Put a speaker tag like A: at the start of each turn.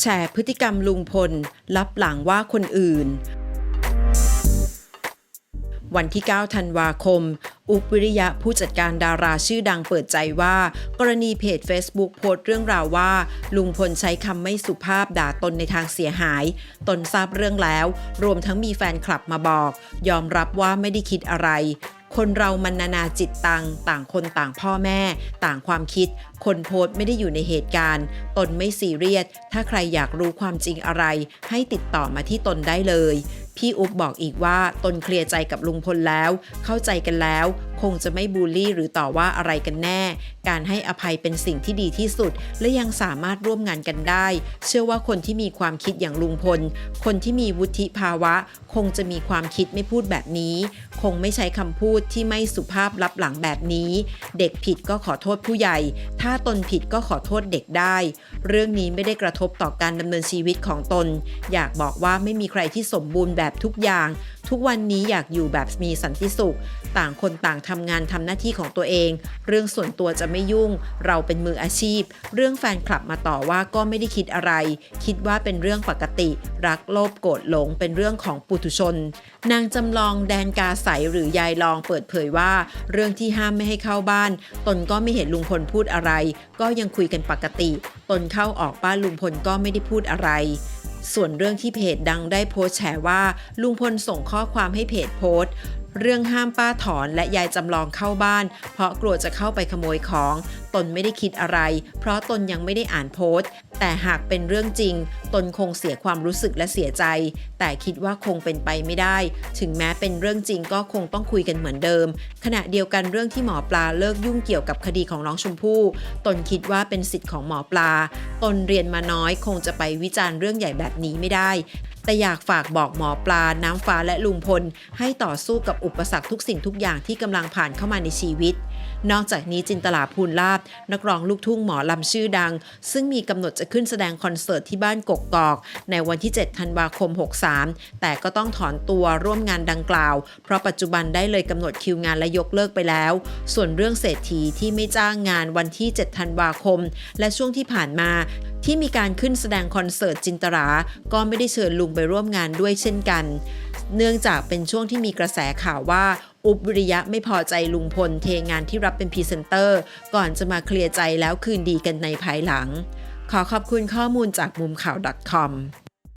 A: แชร์พฤติกรรมลุงพลลับหลังว่าคนอื่น วันที่ 9 ธันวาคม อุปวิริยะผู้จัดการดาราชื่อดังเปิดใจว่า กรณีเพจ Facebook โพสต์เรื่องราวว่า ลุงพลใช้คำไม่สุภาพด่าตนในทางเสียหาย ตนทราบเรื่องแล้ว รวมทั้งมีแฟนคลับมาบอก ยอมรับว่าไม่ได้คิดอะไร คนเรามันนานาจิตตังต่างคนต่างพ่อแม่ ต่างความคิด คนโพสต์ไม่ได้อยู่ในเหตุการณ์ ตนไม่ซีเรียส ถ้าใครอยากรู้ความจริงอะไร ให้ติดต่อมาที่ตนได้เลย พี่อุ๊บบอกอีกว่าตนเคลียร์ใจกับลุงพลแล้ว เข้าใจกันแล้ว คงจะไม่บูลลี่หรือต่อว่าอะไรกันแน่ การให้อภัยเป็นสิ่งที่ดีที่สุด และยังสามารถร่วมงานกันได้ เชื่อว่าคนที่มีความคิดอย่างลุงพล คนที่มีวุฒิภาวะ คงจะมีความคิดไม่พูดแบบนี้ คงไม่ใช้คำพูดที่ไม่สุภาพลับหลังแบบนี้ เด็กผิดก็ขอโทษผู้ใหญ่ ถ้าตนผิดก็ขอโทษเด็กได้ เรื่องนี้ไม่ได้กระทบต่อการดำเนินชีวิตของตน อยากบอกว่าไม่มีใครที่สมบูรณ์แบบทุกอย่าง ทุกวันนี้อยากอยู่แบบมีสันติสุข ต่างคนต่างทำงานทำหน้าที่ของตัวเอง เรื่องส่วนตัวจะไม่ยุ่ง เราเป็นมืออาชีพ เรื่องแฟนคลับมาต่อว่าก็ไม่ได้คิดอะไร คิดว่าเป็นเรื่องปกติ รักโลภโกรธหลงเป็นเรื่องของปุถุชน นางจำลองแดนกาใสหรือยายลองเปิดเผยว่า เรื่องที่ห้ามไม่ให้เข้าบ้าน ตนก็ไม่เห็นลุงพลพูดอะไร ก็ยังคุยกันปกติ ตนเข้าออกบ้านลุงพลก็ไม่ได้พูดอะไร ส่วนเรื่องที่เพจดังได้โพสต์แฉว่าลุงพลส่งข้อความให้เพจโพสต์ เรื่องห้ามป้าถอนและยายจำลองเข้าบ้าน เพราะกลัวจะเข้าไปขโมยของ ตนไม่ได้คิดอะไร เพราะตนยังไม่ได้อ่านโพสต์ แต่หากเป็นเรื่องจริง ตนคงเสียความรู้สึกและเสียใจ แต่คิดว่าคงเป็นไปไม่ได้ ถึงแม้เป็นเรื่องจริงก็คงต้องคุยกันเหมือนเดิม ขณะเดียวกันเรื่องที่หมอปลาเลิกยุ่งเกี่ยวกับคดีของน้องชมพู่ ตนคิดว่าเป็นสิทธิ์ของหมอปลา ตนเรียนมาน้อยคงจะไปวิจารณ์เรื่องใหญ่แบบนี้ไม่ได้ แต่อยากฝากบอกหมอปลา น้ำฟ้าและลุงพล ให้ต่อสู้กับอุปสรรคทุกสิ่งทุกอย่างที่กำลังผ่านเข้ามาในชีวิต นอกจากนี้จินตลาภูลลาบ นักร้องลูกทุ่งหมอลำชื่อดัง ซึ่งมีกำหนดจะขึ้นแสดงคอนเสิร์ตที่บ้านกกกอก ในวันที่ 7 ธันวาคม 63 แต่ก็ต้องถอนตัวร่วมงานดังกล่าว เพราะปัจจุบันได้เลยกำหนดคิวงานและยกเลิกไปแล้ว ส่วนเรื่องเศรษฐีที่ไม่จ้างงานวันที่ 7 ธันวาคม และช่วงที่ผ่านมา ที่มีการขึ้นแสดงคอนเสิร์ตจินตรา ก็ไม่ได้เชิญลุงไปร่วมงานด้วยเช่นกัน เนื่องจากเป็นช่วงที่มีกระแสข่าวว่าอุบวิริยะไม่พอใจลุงพลเทงานที่รับเป็นพรีเซนเตอร์ ก่อนจะมาเคลียร์ใจแล้วคืนดีกันในภายหลัง ขอขอบคุณข้อมูลจากมุมข่าว .com